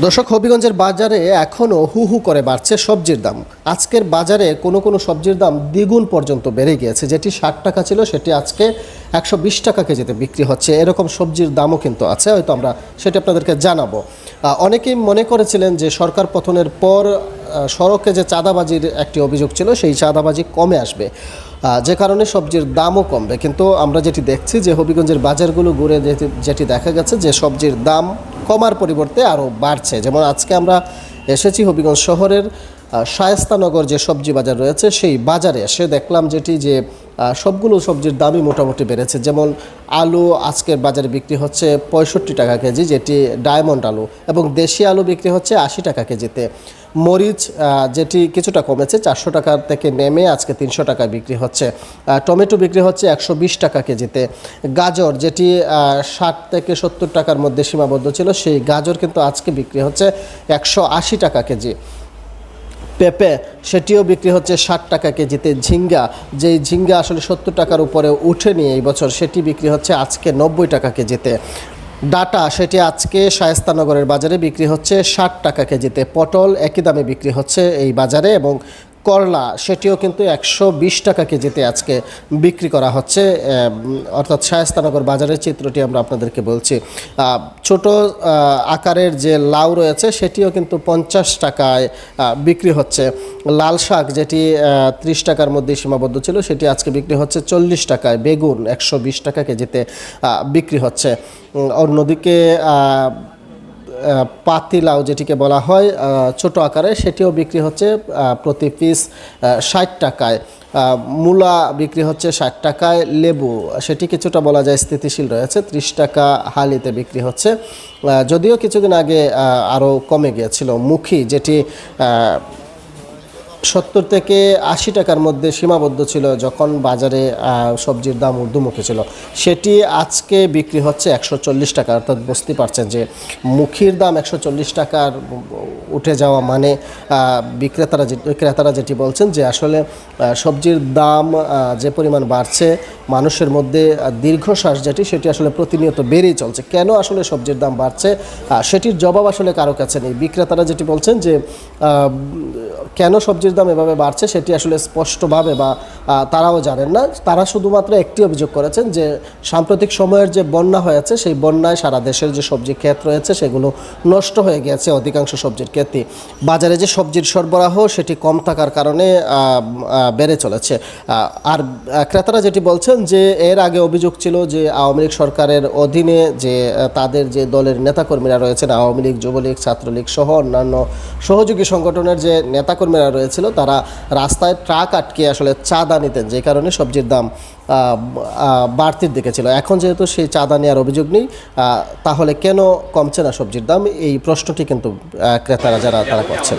দর্শক, হবিগঞ্জের বাজারে এখনও হু হু করে বাড়ছে সবজির দাম। আজকের বাজারে কোনো কোনো সবজির দাম দ্বিগুণ পর্যন্ত বেড়ে গিয়েছে। যেটি ষাট টাকা ছিল, সেটি আজকে একশো বিশ টাকা কেজিতে বিক্রি হচ্ছে। এরকম সবজির দামও কিন্তু আছে, হয়তো আমরা সেটি আপনাদেরকে জানাব। অনেকেই মনে করেছিলেন যে সরকার পতনের পর সড়কে যে চাঁদাবাজির একটি অভিযোগ ছিল, সেই চাঁদাবাজি কমে আসবে। যে কারণে সবজির দামও কমবে। কিন্তু আমরা যেটি দেখছি যে হবিগঞ্জের বাজারগুলো ঘুরে যেটি- দেখা গেছে যে সবজির দাম কমার পরিবর্তে আরও বাড়ছে। যেমন আজকে আমরা এসেছি হবিগঞ্জ শহরের শায়েস্তানগর যে সবজি বাজার রয়েছে, সেই বাজারে এসে দেখলাম যেটি যে সবগুলো সবজির দামই মোটামুটি বেড়েছে। যেমন আলু আজকের বাজারে বিক্রি হচ্ছে পঁয়ষট্টি টাকা কেজি, যেটি ডায়মন্ড আলু, এবং দেশি আলু বিক্রি হচ্ছে আশি টাকা কেজিতে। মরিচ যেটি কিছুটা কমেছে, চারশো টাকার থেকে নেমে আজকে তিনশো টাকায় বিক্রি হচ্ছে। টমেটো বিক্রি হচ্ছে একশো বিশ টাকা কেজিতে। গাজর, যেটি ষাট থেকে সত্তর টাকার মধ্যে সীমাবদ্ধ ছিল, সেই গাজর কিন্তু আজকে বিক্রি হচ্ছে একশো আশি টাকা কেজি। পেঁপে, সেটিও বিক্রি হচ্ছে ষাট টাকা কেজিতে। ঝিঙ্গা, যেই ঝিঙ্গা আসলে সত্তর টাকার উপরে উঠেনি এই বছর, সেটি বিক্রি হচ্ছে আজকে নব্বই টাকা কেজিতে। ডাটা, সেটি আজকে শায়স্তানগরের বাজারে বিক্রি হচ্ছে ষাট টাকা কেজিতে। পটল একই দামে বিক্রি হচ্ছে এই বাজারে এবং করলা, সেটিও কিন্তু একশো বিশ টাকা কেজিতে আজকে বিক্রি করা হচ্ছে। অর্থাৎ শায়স্তানগর বাজারের চিত্রটি আমরা আপনাদেরকে বলছি। ছোট আকারের যে লাউ রয়েছে, সেটিও কিন্তু পঞ্চাশ টাকায় বিক্রি হচ্ছে। লাল শাক যেটি ত্রিশ টাকার মধ্যে সীমাবদ্ধ ছিল, সেটি আজকে বিক্রি হচ্ছে চল্লিশ টাকায়। বেগুন একশো বিশ টাকা কেজিতে বিক্রি হচ্ছে। অন্যদিকে আহ, লাউ যেটিকে বলা হয় ছোট আকারে সেটিও বিক্রি হচ্ছে প্রতি পিস ষাট টাকায়। মূলা বিক্রি হচ্ছে ষাট টাকায় লেবু সেটি কিছুটা বলা যায় স্থিতিশীল রয়েছে ত্রিশ টাকা হালিতে বিক্রি হচ্ছে। যদিও কিছুদিন আগে আরও কমে গিয়েছিল। মুখী যেটি সত্তর থেকে আশি টাকার মধ্যে সীমাবদ্ধ ছিল যখন বাজারে সবজির দাম ঊর্ধ্বমুখী ছিল। সেটি আজকে বিক্রি হচ্ছে একশো চল্লিশ টাকা। অর্থাৎ বুঝতে পারছেন যে মুখির দাম একশো চল্লিশ টাকার উঠে যাওয়া মানে বিক্রেতারা যে, ক্রেতারা যেটি বলছেন যে আসলে সবজির দাম যে পরিমাণ বাড়ছে, মানুষের মধ্যে দীর্ঘশ্বাস যেটি, সেটি আসলে প্রতিনিয়ত বেড়েই চলছে। কেন আসলে সবজির দাম বাড়ছে? সেটির জবাব আসলে কারও কাছে নেই। বিক্রেতারা যেটি বলছেন যে কেন সবজির দাম এভাবে বাড়ছে, সেটি আসলে স্পষ্টভাবে বা তারাও জানেন না। তারা শুধুমাত্র একটি অভিযোগ করেছেন যে, সাম্প্রতিক সময়ের যে বন্যা হয়েছে, সেই বন্যায় সারা দেশের যে সবজি ক্ষেত রয়েছে, সেগুলো নষ্ট হয়ে গেছে অধিকাংশ সবজির ক্ষেতই। বাজারে যে সবজির সরবরাহ, সেটি কম থাকার কারণে বেড়ে চলেছে। আর ক্রেতারা যেটি বলছেন যে, এর আগে অভিযোগ ছিল যে, আওয়ামী লীগ সরকারের অধীনে যে তাদের যে দলের নেতাকর্মীরা রয়েছেন, আওয়ামী লীগ, যুবলীগ, ছাত্রলীগ সহ অন্যান্য সহযোগী সংগঠনের যে নেতাকর্মীরা ছিল তারা রাস্তায় ট্রাক আটকে আসলে চাঁদা নিতেন, যে কারণে সবজির দাম বাড়তির দিকে ছিল। এখন যেহেতু সেই চাঁদা নেওয়ার অভিযোগ নেই তাহলে কেন কমছে না সবজির দাম? এই প্রশ্নটি কিন্তু ক্রেতারা যারা, তারা করছেন।